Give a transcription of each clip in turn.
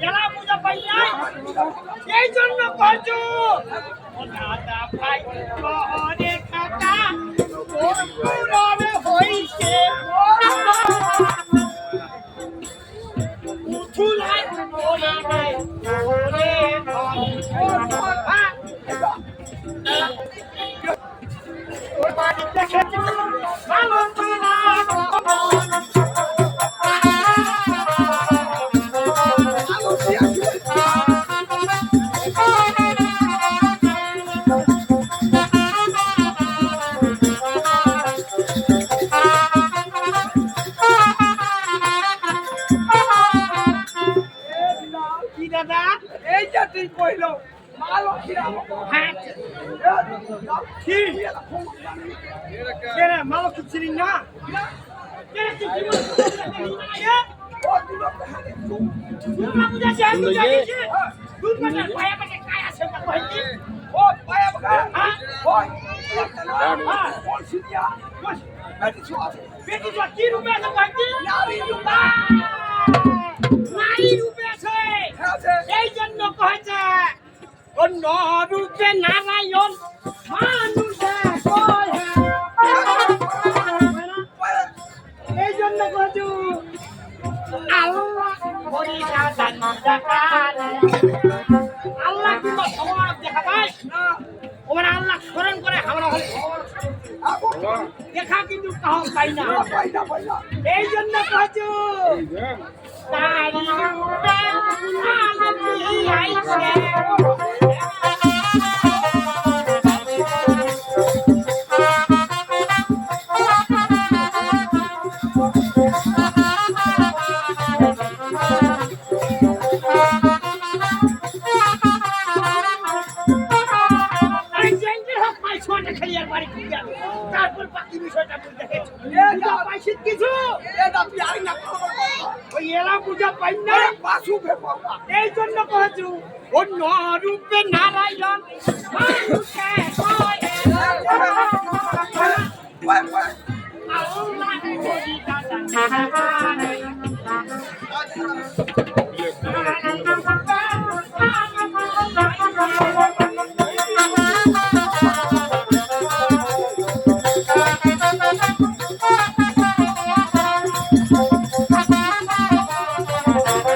গেলা পূজা পাই নাই এই জন্য করছ দাদা ভাই ঘরে কাকা তোর হইছে উঠুলাই ওরে নাই ওরে ওর বাড়ি হ্যাঁ কোন সিনিয়া বস বেটি ছোয়া বেটি তো কি রূপে আছে কইছি নারী রূপা অন্য নারায়ণ এই জন্য কইছু, আল্লাহ আল্লাহ ভগবান দেখা ওরা আল্লাহ স্মরণ করে আমরা দেখা কিন্তু কাহ পাই না। এই জন্য কইছু নারী আইছে হোক পাই আর বাড়ি ফিরে যাবে তারপর বাকি বিষয়টা বুঝতে গেছো পূজা পাইছিস কিছু। ওই এলা পূজা পাই না। পাসু ফেপা এই জন্য কহেছু অন্য রূপে নারায়ণ। মানুষে ওই এই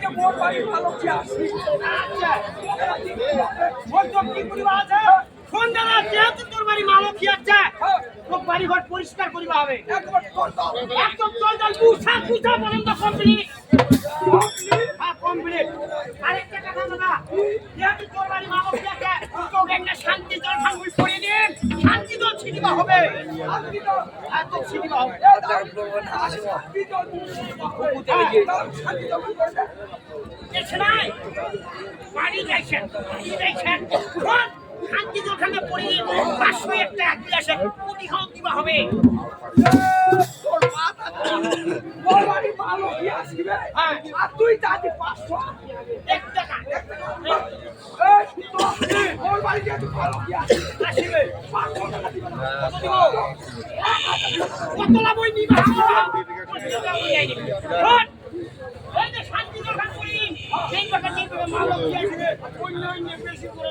যে মোর বাড়ি ভালো কি করিবা আছে সন্ধ্যারা যেহেতু তোর বাড়ি মালো কি আছে তোর বাড়ি ঘর পরিষ্কার করিবা হবে। একদম জল মুছা মুছা পর্যন্ত কমপ্লিট হ্যাঁ কমপ্লিট আরেকটা কথা দাদা যেহেতু তোর বাড়ি আছে তোকে একটা শান্তি জল ভাঙুল করে দিন শান্তি জল ছিনিবা হবে। একদম শান্তি নাই? বাড়ি শোন, শান্তি দোকানে পড়ে একটা এক কোটি হবে। হ্যাঁ। এক টাকা। এই তো মোর বাড়ি যেহেতু ভালো কি আসবে। আসিবে পাঁচশো টাকা দিবে না কত দিব কত লাভ ওই নিবা? শোন, এই যে শান্তি দোকান করি সেই টাকা দিয়ে মালক দিয়ে আসবে। অন্য অন্য বেশি করে